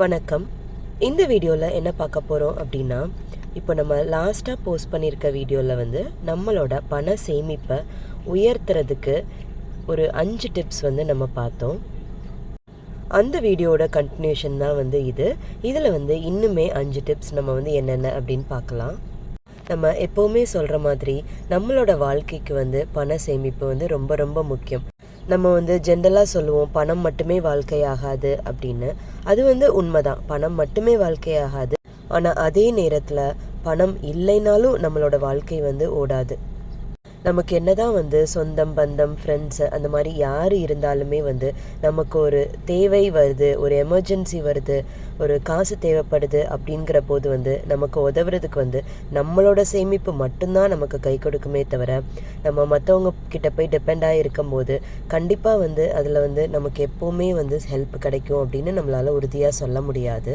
வணக்கம். இந்த வீடியோவில் என்ன பார்க்க போகிறோம் அப்படின்னா இப்போ நம்ம லாஸ்ட்டாக போஸ்ட் பண்ணியிருக்க வீடியோவில் வந்து நம்மளோட பண சேமிப்பை உயர்த்துறதுக்கு ஒரு அஞ்சு டிப்ஸ் வந்து நம்ம பார்த்தோம். அந்த வீடியோவோட கண்டினியூஷன் தான் வந்து இது. இதில் வந்து இன்னுமே அஞ்சு டிப்ஸ் நம்ம வந்து என்னென்ன அப்படின்னு பார்க்கலாம். நம்ம எப்போவுமே சொல்கிற மாதிரி நம்மளோட வாழ்க்கைக்கு வந்து பண சேமிப்பு வந்து ரொம்ப ரொம்ப முக்கியம். நம்ம வந்து ஜென்ரலாக சொல்லுவோம் பணம் மட்டுமே வாழ்க்கையாகாது அப்படின்னு. அது வந்து உண்மைதான். பணம் மட்டுமே வாழ்க்கையாகாது. ஆனால் அதே நேரத்தில் பணம் இல்லைனாலும் நம்மளோட வாழ்க்கை வந்து ஓடாது. நமக்கு என்னதான் வந்து சொந்தம் பந்தம் ஃப்ரெண்ட்ஸு அந்த மாதிரி யார் இருந்தாலுமே வந்து நமக்கு ஒரு தேவை வருது ஒரு எமர்ஜென்சி வருது ஒரு காசு தேவைப்படுது அப்படிங்கிற போது வந்து நமக்கு உதவுறதுக்கு வந்து நம்மளோட சேமிப்பு மட்டும்தான் நமக்கு கை கொடுக்குமே தவிர நம்ம மற்றவங்க கிட்ட போய் டிபெண்டாக இருக்கும்போது கண்டிப்பாக வந்து அதில் வந்து நமக்கு எப்போவுமே வந்து ஹெல்ப் கிடைக்கும் அப்படின்னு நம்மளால் உறுதியாக சொல்ல முடியாது.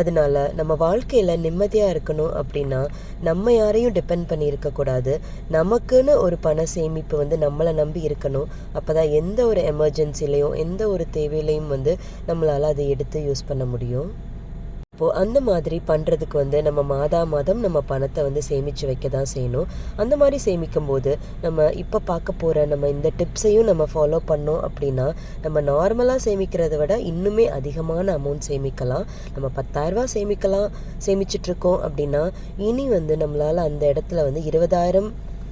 அதனால நம்ம வாழ்க்கையில் நிம்மதியாக இருக்கணும் அப்படின்னா நம்ம யாரையும் டிபெண்ட் பண்ணி இருக்கக்கூடாது நமக்குன்னு ஒரு பண சேமிப்பு வந்து நம்மளை நம்பி இருக்கணும். அப்போ தான் எந்த ஒரு எமர்ஜென்சிலையும் எந்த ஒரு தேவையிலையும் வந்து நம்மளால் அதை எடுத்து யூஸ் பண்ண முடியும். இப்போது அந்த மாதிரி பண்ணுறதுக்கு வந்து நம்ம மாதா மாதம் நம்ம பணத்தை வந்து சேமித்து வைக்க தான் செய்யணும். அந்த மாதிரி சேமிக்கும் போது நம்ம இப்போ பார்க்க போகிற நம்ம இந்த டிப்ஸையும் நம்ம ஃபாலோ பண்ணோம் அப்படின்னா நம்ம நார்மலாக சேமிக்கிறத விட இன்னுமே அதிகமான அமௌண்ட் சேமிக்கலாம். நம்ம பத்தாயிரரூபா சேமிக்கலாம் சேமிச்சிட்ருக்கோம் அப்படின்னா இனி வந்து நம்மளால் அந்த இடத்துல வந்து இருபதாயிரம்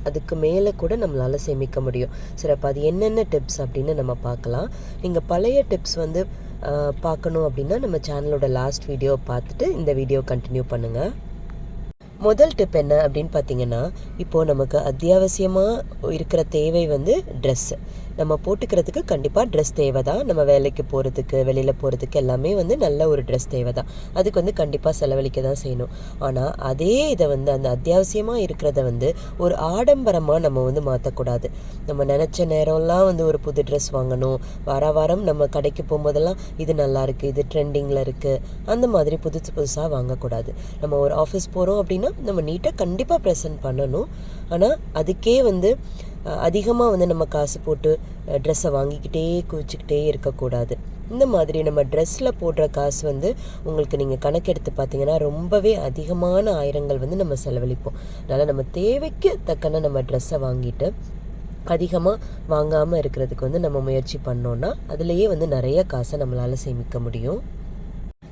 அதுக்கு மேலே கூட நம்மளால் சேமிக்க முடியும். சரி அப்போ அது என்னென்ன டிப்ஸ் அப்படின்னு நம்ம பார்க்கலாம். நீங்கள் பழைய டிப்ஸ் வந்து பார்க்கணும் அப்படின்னா நம்ம சேனலோட லாஸ்ட் வீடியோ பார்த்துட்டு இந்த வீடியோ கண்டினியூ பண்ணுங்கள் முதல் டிப் என்ன அப்படின்னு பார்த்தீங்கன்னா இப்போது நமக்கு அத்தியாவசியமாக இருக்கிற தேவை வந்து ட்ரெஸ்ஸு நம்ம போட்டுக்கிறதுக்கு கண்டிப்பாக ட்ரெஸ் தேவை தான் நம்ம வேலைக்கு போகிறதுக்கு வெளியில் போகிறதுக்கு எல்லாமே வந்து நல்ல ஒரு ட்ரெஸ் தேவை தான் அதுக்கு வந்து கண்டிப்பாக செலவழிக்க தான் செய்யணும். ஆனால் அதே இதை வந்து அந்த அத்தியாவசியமாக இருக்கிறத வந்து ஒரு ஆடம்பரமாக நம்ம வந்து மாற்றக்கூடாது நம்ம நினச்ச நேரம்லாம் வந்து ஒரு புது ட்ரெஸ் வாங்கணும். வார வாரம் நம்ம கடைக்கு போகும்போதெல்லாம் இது நல்லா இருக்குது இது ட்ரெண்டிங்கில் இருக்குது அந்த மாதிரி புதுசு புதுசாக வாங்கக்கூடாது. நம்ம ஒரு ஆஃபீஸ் போகிறோம் அப்படின்னா நம்ம நீட்டாக கண்டிப்பாக ப்ரெசென்ட் பண்ணணும். ஆனால் அதுக்கே வந்து அதிகமாக வந்து நம்ம காசு போட்டு ட்ரெஸ்ஸை வாங்கிக்கிட்டே குவிச்சிக்கிட்டே இருக்கக்கூடாது. இந்த மாதிரி நம்ம ட்ரெஸ்ஸில் போடுற காசு வந்து உங்களுக்கு நீங்கள் கணக்கெடுத்து பார்த்தீங்கன்னா ரொம்பவே அதிகமான ஆயிரங்கள் வந்து நம்ம செலவழிப்போம். அதனால் நம்ம தேவைக்கு தக்கன நம்ம ட்ரெஸ்ஸை வாங்கிட்டு அதிகமாக வாங்காமல் இருக்கிறதுக்கு வந்து நம்ம முயற்சி பண்ணோன்னா அதுலேயே வந்து நிறைய காசை நம்மளால் சேமிக்க முடியும்.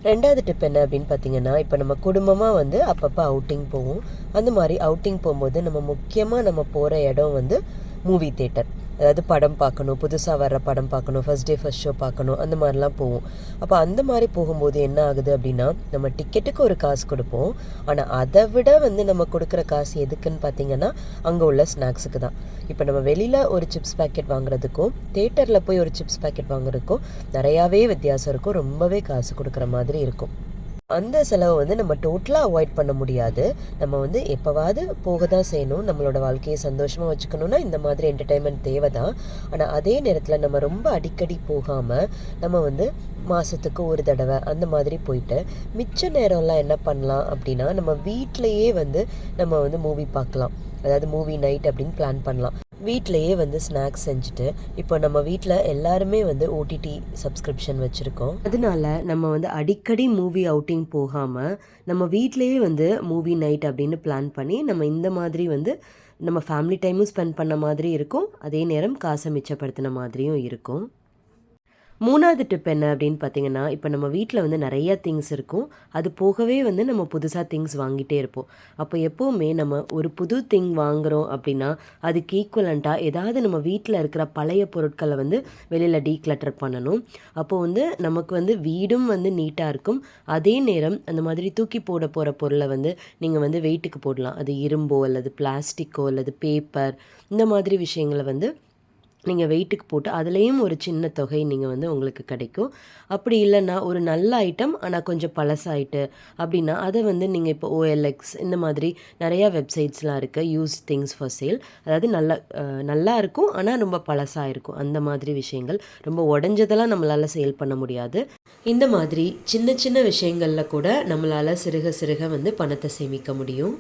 ரெண்டாவது டிப் என்ன அப்படின்னு பார்த்தீங்கன்னா இப்போ நம்ம குடும்பமாக வந்து அப்பப்போ அவுட்டிங் போவோம். அந்த மாதிரி அவுட்டிங் போகும்போது நம்ம முக்கியமாக நம்ம போகிற இடம் வந்து மூவி தேட்டர் அதாவது படம் பார்க்கணும் புதுசாக வர்ற படம் பார்க்கணும் ஃபஸ்ட் டே ஃபஸ்ட் ஷோ பார்க்கணும் அந்த மாதிரிலாம் போவோம். அப்போ அந்த மாதிரி போகும்போது என்ன ஆகுது அப்படின்னா நம்ம டிக்கெட்டுக்கு ஒரு காசு கொடுப்போம். ஆனால் அதை விட வந்து நம்ம கொடுக்குற காசு எதுக்குன்னு பார்த்தீங்கன்னா அங்கே உள்ள ஸ்நாக்ஸுக்கு தான். இப்போ நம்ம வெளியில் ஒரு சிப்ஸ் பேக்கெட் வாங்குறதுக்கும் தேட்டரில் போய் ஒரு சிப்ஸ் பேக்கெட் வாங்குறதுக்கும் நிறையாவே வித்தியாசம் இருக்கும். ரொம்பவே காசு கொடுக்குற மாதிரி இருக்கும். அந்த செலவை வந்து நம்ம டோட்டலாக அவாய்ட் பண்ண முடியாது. நம்ம வந்து எப்போவாவது போக தான் செய்யணும். நம்மளோட வாழ்க்கையை சந்தோஷமாக வச்சுக்கணும்னா இந்த மாதிரி என்டர்டைன்மெண்ட் தேவை தான் ஆனால் அதே நேரத்தில் நம்ம ரொம்ப அடிக்கடி போகாமல் நம்ம வந்து மாதத்துக்கு ஒரு தடவை அந்த மாதிரி போயிட்டு மிச்ச நேரம்லாம் என்ன பண்ணலாம் அப்படின்னா நம்ம வீட்டிலையே வந்து நம்ம வந்து மூவி பார்க்கலாம். அதாவது மூவி நைட் அப்படின்னு பிளான் பண்ணலாம். வீட்டிலையே வந்து ஸ்நாக்ஸ் செஞ்சுட்டு இப்போ நம்ம வீட்டில் எல்லாருமே வந்து ஓடிடி சப்ஸ்கிரிப்ஷன் வச்சுருக்கோம். அதனால நம்ம வந்து அடிக்கடி மூவி அவுட்டிங் போகாமல் நம்ம வீட்டிலையே வந்து மூவி நைட் அப்படின்னு பிளான் பண்ணி நம்ம இந்த மாதிரி வந்து நம்ம ஃபேமிலி டைமும் ஸ்பெண்ட் பண்ண மாதிரி இருக்கும். அதே நேரம் காசை மிச்சப்படுத்தின மாதிரியும் இருக்கும். மூணாவது டிப் என்ன அப்படின்னு பார்த்தீங்கன்னா இப்போ நம்ம வீட்டில் வந்து நிறைய திங்ஸ் இருக்கும். அது போகவே வந்து நம்ம புதுசாக திங்ஸ் வாங்கிட்டே இருப்போம். அப்போ எப்போவுமே நம்ம ஒரு புது திங் வாங்குகிறோம் அப்படின்னா அதுக்கு ஈக்குவலண்ட்டாக ஏதாவது நம்ம வீட்டில் இருக்கிற பழைய பொருட்களை வந்து வெளியில் டீக்ளட்டர் பண்ணணும். அப்போது வந்து நமக்கு வந்து வீடும் வந்து நீட்டாக இருக்கும். அதே நேரம் அந்த மாதிரி தூக்கி போட போகிற பொருளை வந்து நீங்கள் வந்து வெயிட்டுக்கு போடலாம். அது இரும்போ அல்லது பிளாஸ்டிக்கோ அல்லது பேப்பர் இந்த மாதிரி விஷயங்களை வந்து நீங்கள் வெயிட்டுக்கு போட்டு அதுலேயும் ஒரு சின்ன தொகை நீங்கள் வந்து உங்களுக்கு கிடைக்கும். அப்படி இல்லைன்னா ஒரு நல்ல ஐட்டம் ஆனால் கொஞ்சம் பழசாயிட்டு அப்படின்னா அதை வந்து நீங்கள் இப்போ ஓஎல்எக்ஸ் இந்த மாதிரி நிறையா வெப்சைட்ஸ்லாம் இருக்குது யூஸ் திங்ஸ் ஃபார் சேல் அதாவது நல்ல நல்லா இருக்கும் ஆனால் ரொம்ப பழசாக இருக்கும். அந்த மாதிரி விஷயங்கள். ரொம்ப உடஞ்சதெல்லாம் நம்மளால் சேல் பண்ண முடியாது. இந்த மாதிரி சின்ன சின்ன விஷயங்களில் கூட நம்மளால் சிறுக சிறுக வந்து பணத்தை சேமிக்க முடியும்.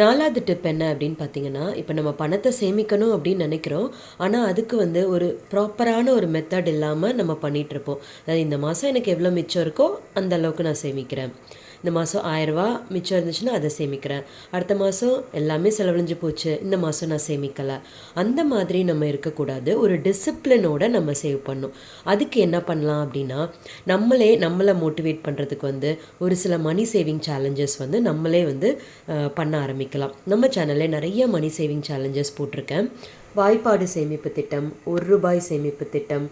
நாலாவது டிப் என்ன அப்படின்னு பார்த்தீங்கன்னா இப்போ நம்ம பணத்தை சேமிக்கணும் அப்படின்னு நினைக்கிறோம். ஆனால் அதுக்கு வந்து ஒரு ப்ராப்பரான ஒரு மெத்தட் இல்லாமல் நம்ம பண்ணிகிட்ருப்போம் அதாவது இந்த மாதம் எனக்கு எவ்வளோ மிச்சம் இருக்கோ அந்த அளவுக்கு நான் சேமிக்கிறேன். இந்த மாதம் ஆயிரரூபா மிச்சம் இருந்துச்சுன்னா அதை சேமிக்கிறேன். அடுத்த மாதம் எல்லாமே செலவழிஞ்சு போச்சு இந்த மாதம் நான் சேமிக்கலை. அந்த மாதிரி நம்ம இருக்கக்கூடாது. ஒரு டிசிப்ளினோட நம்ம சேவ் பண்ணும். அதுக்கு என்ன பண்ணலாம் அப்படின்னா நம்மளே நம்மளை மோட்டிவேட் பண்ணுறதுக்கு வந்து ஒரு சில மணி சேவிங் சேலஞ்சஸ் வந்து நம்மளே வந்து பண்ண ஆரம்பிக்கலாம். நம்ம சேனல்லே நிறைய மணி சேவிங் சேலஞ்சஸ் போட்டிருக்கேன். வாய்ப்பாடு சேமிப்பு திட்டம் ஒரு ரூபாய் சேமிப்பு திட்டம்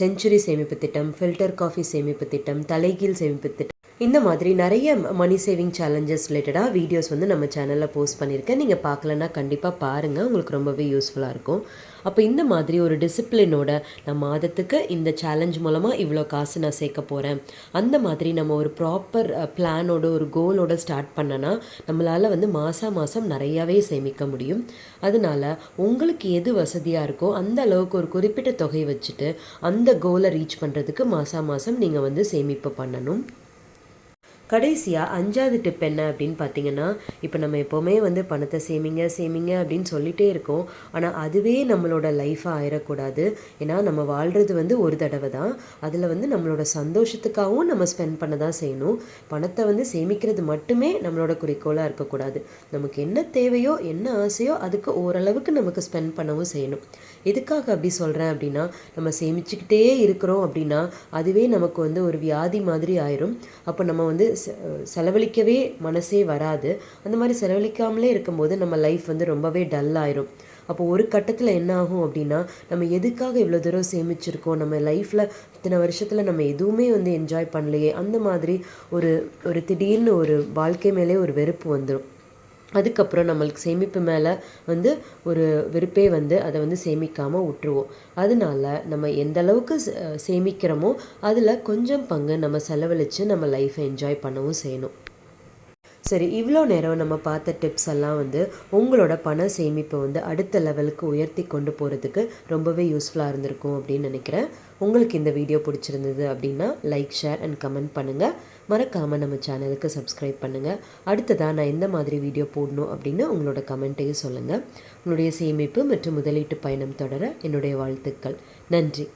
செஞ்சுரி சேமிப்பு திட்டம் ஃபில்டர் காஃபி சேமிப்பு திட்டம் தலைகீழ் சேமிப்பு திட்டம். இந்த மாதிரி நிறைய மணி சேவிங் சேலஞ்சஸ் ரிலேட்டடாக வீடியோஸ் வந்து நம்ம சேனலில் போஸ்ட் பண்ணியிருக்கேன். நீங்கள் பார்க்கலன்னா கண்டிப்பாக பாருங்கள் உங்களுக்கு ரொம்பவே யூஸ்ஃபுல்லாக இருக்கும். அப்போ இந்த மாதிரி ஒரு டிசிப்ளினோட நான் மாதத்துக்கு இந்த சேலஞ்ச் மூலமாக இவ்வளோ காசு நான் சேர்க்க போகிறேன் அந்த மாதிரி நம்ம ஒரு ப்ராப்பர் பிளானோட ஒரு கோலோட ஸ்டார்ட் பண்ணனா நம்மளால் வந்து மாதம் மாதம் நிறையாவே சேமிக்க முடியும். அதனால உங்களுக்கு எது வசதியாக இருக்கோ அந்த அளவுக்கு ஒரு குறிப்பிட்ட தொகை வச்சுட்டு அந்த கோலை ரீச் பண்ணுறதுக்கு மாதம் மாதம் நீங்கள் வந்து சேமிப்பு பண்ணணும். கடைசியாக அஞ்சாவது டிப் என்ன அப்படின்னு பார்த்தீங்கன்னா இப்போ நம்ம எப்போவுமே வந்து பணத்தை சேமிங்க சேமிங்க அப்படின்னு சொல்லிகிட்டே இருக்கோம். ஆனால் அதுவே நம்மளோட லைஃபாக ஆயிடக்கூடாது ஏன்னா நம்ம வாழ்கிறது வந்து ஒரு தடவை தான். அதில் வந்து நம்மளோட சந்தோஷத்துக்காகவும் நம்ம ஸ்பெண்ட் பண்ண தான் செய்யணும். பணத்தை வந்து சேமிக்கிறது மட்டுமே நம்மளோட குறிக்கோளாக இருக்கக்கூடாது. நமக்கு என்ன தேவையோ என்ன ஆசையோ அதுக்கு ஓரளவுக்கு நமக்கு ஸ்பெண்ட் பண்ணவும் செய்யணும். எதுக்காக அப்படி சொல்கிறேன் அப்படின்னா நம்ம சேமிச்சுக்கிட்டே இருக்கிறோம் அப்படின்னா அதுவே நமக்கு வந்து ஒரு வியாதி மாதிரி ஆயிரும். அப்போ நம்ம வந்து செலவழிக்கவே மனசே வராது. அந்த மாதிரி செலவழிக்காமலே இருக்கும்போது நம்ம லைஃப் வந்து ரொம்பவே டல் ஆயிரும். அப்போ ஒரு கட்டத்தில் என்ன ஆகும் அப்படின்னா நம்ம எதுக்காக இவ்வளோ தூரம் சேமிச்சிருக்கோம்? நம்ம லைஃப்பில் இத்தனை வருஷத்தில் நம்ம எதுவுமே வந்து என்ஜாய் பண்ணலையே. அந்த மாதிரி ஒரு ஒரு திடீர்னு ஒரு வாழ்க்கை மேலே ஒரு வெறுப்பு வந்துடும் அதுக்கப்புறம் நம்மளுக்கு சேமிப்பு மேலே வந்து ஒரு வெறுப்பே வந்து அதை வந்து சேமிக்காமல் விட்டுருவோம். அதனால நம்ம எந்த அளவுக்கு சேமிக்கிறோமோ அதில் கொஞ்சம் பங்கு நம்ம செலவழித்து நம்ம லைஃப்பை என்ஜாய் பண்ணவும் செய்யணும். சரி இவ்வளோ நேரம் நம்ம பார்த்த டிப்ஸ் எல்லாம் வந்து உங்களோட பண சேமிப்பை வந்து அடுத்த லெவலுக்கு உயர்த்தி கொண்டு போகிறதுக்கு ரொம்பவே யூஸ்ஃபுல்லாக இருந்திருக்கும் அப்படின்னு நினைக்கிறேன். உங்களுக்கு இந்த வீடியோ பிடிச்சிருந்தது அப்படின்னா லைக் ஷேர் அண்ட் கமெண்ட் பண்ணுங்கள் மறக்காமல் நம்ம சேனலுக்கு சப்ஸ்கிரைப் பண்ணுங்கள் அடுத்ததாக நான் எந்த மாதிரி வீடியோ போடணும் அப்படின்னு உங்களோட கமெண்ட்டையும் சொல்லுங்கள் உங்களுடைய சேமிப்பு மற்றும் முதலீட்டு பயணம் தொடர என்னுடைய வாழ்த்துக்கள். நன்றி.